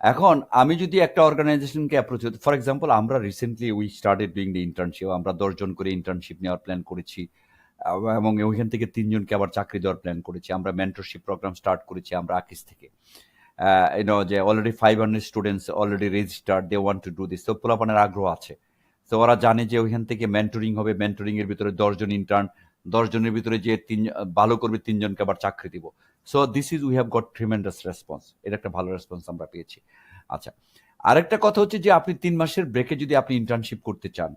এখন আমি যদি একটা অর্গানাইজেশনকে অ্যাপ্রোচ ফর এক্সাম্পল আমরা recently we started doing the internship আমরা দশজন করে ইন্টার্নশিপ নেওয়ার প্ল্যান করেছি, এবং ওইখান থেকে তিনজনকে আবার চাকরি দেওয়ার প্ল্যান করেছি, আমরা মেন্টরশিপ প্রোগ্রাম স্টার্ট করেছি আমরা আকিস থেকে। ইউনো যে already five hundred students already registered they want to do this তো পোলাপানের আগ্রহ আছে। তো ওরা জানে যে ওইখান থেকে মেন্টরিং হবে মেন্টরিং এর ভিতরে দশজন ইন্টার্ন দশজনের ভিতরে যে তিন, ভালো করবে তিনজনকে আবার চাকরি দিব। So this is we have got tremendous response এটা একটা ভালো রেসপন্স আমরা পেয়েছি। আচ্ছা আরেকটা কথা হচ্ছে যে আপনি তিন মাসের ব্রেকে যদি আপনি ইন্টার্নশিপ করতে চান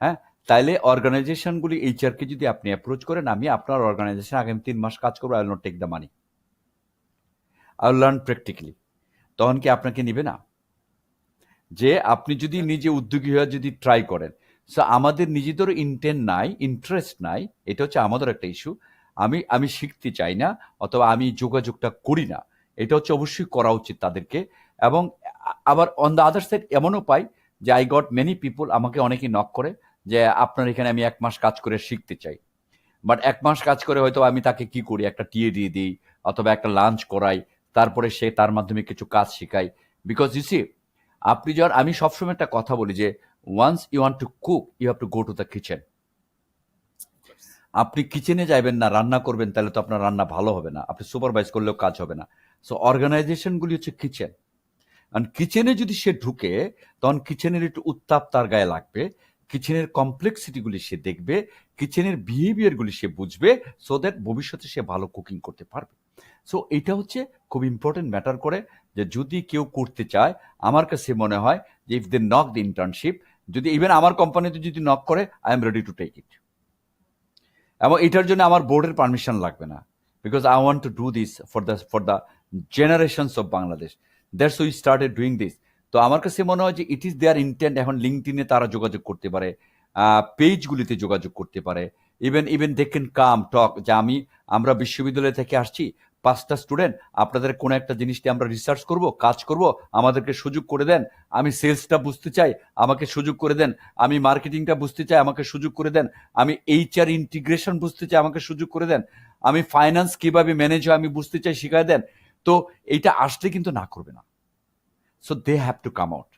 হ্যাঁ তাইলে অর্গানাইজেশনগুলি এইচআরকে যদি আপনি অ্যাপ্রোচ করেন, আমি আপনার অর্গানাইজেশন আগামী তিন মাস কাজ করব I will not take the money I will learn practically তখন কি আপনাকে নিবে না? যে আপনি যদি নিজে উদ্যোগী হয়ে যদি ট্রাই করেন সো আমাদের নিজেদেরও ইন্টেন্ট নাই ইন্টারেস্ট নাই, এটা হচ্ছে আমাদের একটা ইস্যু আমি আমি শিখতে চাই না, অথবা আমি যোগাযোগটা করি না, এটা হচ্ছে অবশ্যই করা উচিত তাদেরকে। এবং আবার অন দ্য আদার সাইড এমনও পাই যে আই গট মেনি পিপুল আমাকে অনেকেই নক করে যে, আপনার এখানে আমি এক মাস কাজ করে শিখতে চাই। বাট এক মাস কাজ করে হয়তো আমি তাকে কি করি? একটা টিএ দিয়ে দিই, অথবা একটা লাঞ্চ করাই, তারপরে সে তার মাধ্যমে কিছু কাজ শেখাই। বিকজ ইউ সি আপনি যখন, আমি সবসময় একটা কথা বলি যে once you want to cook you have to go to the kitchen আপনি কিচেনে যাবেন না, রান্না করবেন, তাহলে তো আপনার রান্না ভালো হবে না। আপনি সুপারভাইজ করলেও কাজ হবে না। সো অর্গানাইজেশনগুলি হচ্ছে কিচেন কারণ কিচেনে যদি সে ঢুকে, তখন কিচেনের একটু উত্তাপ তার গায়ে লাগবে। কিচেনের কমপ্লেক্সিটিগুলি সে দেখবে কিচেনের বিহেভিয়ারগুলি সে বুঝবে সো দ্যাট ভবিষ্যতে সে ভালো কুকিং করতে পারবে। সো এটা হচ্ছে খুব ইম্পর্টেন্ট ম্যাটার করে যে যদি কেউ করতে চায়, আমার কাছে মনে হয় যে if they knock the internship যদি ইভেন আমার কোম্পানিতে যদি নক করে I am ready to take it এবং এটার জন্য আমার বোর্ডের পারমিশন লাগবে না। Because I want to do this for the for the generations of Bangladesh that's we started doing this তো আমার কাছে মনে হয় যে ইট ইজ দেয়ার ইন্টেন্ট এখন লিঙ্কডিনে তারা যোগাযোগ করতে পারে পেজগুলিতে যোগাযোগ করতে পারে। Even even they can come talk যে আমি, আমরা বিশ্ববিদ্যালয় থেকে আসছি পাঁচটা স্টুডেন্ট আপনাদের কোনো একটা জিনিসটি আমরা রিসার্চ করব, কাজ করব, আমাদেরকে সুযোগ করে দেন। আমি সেলসটা বুঝতে চাই, আমাকে সুযোগ করে দেন। আমি মার্কেটিংটা বুঝতে চাই, আমাকে সুযোগ করে দেন। আমি এইচআর ইন্টিগ্রেশন বুঝতে চাই, আমাকে সুযোগ করে দেন। আমি ফাইন্যান্স কীভাবে ম্যানেজ হয়, আমি বুঝতে চাই, শিখায় দেন। তো এইটা আসলে কিন্তু না করবে না। So they have to come out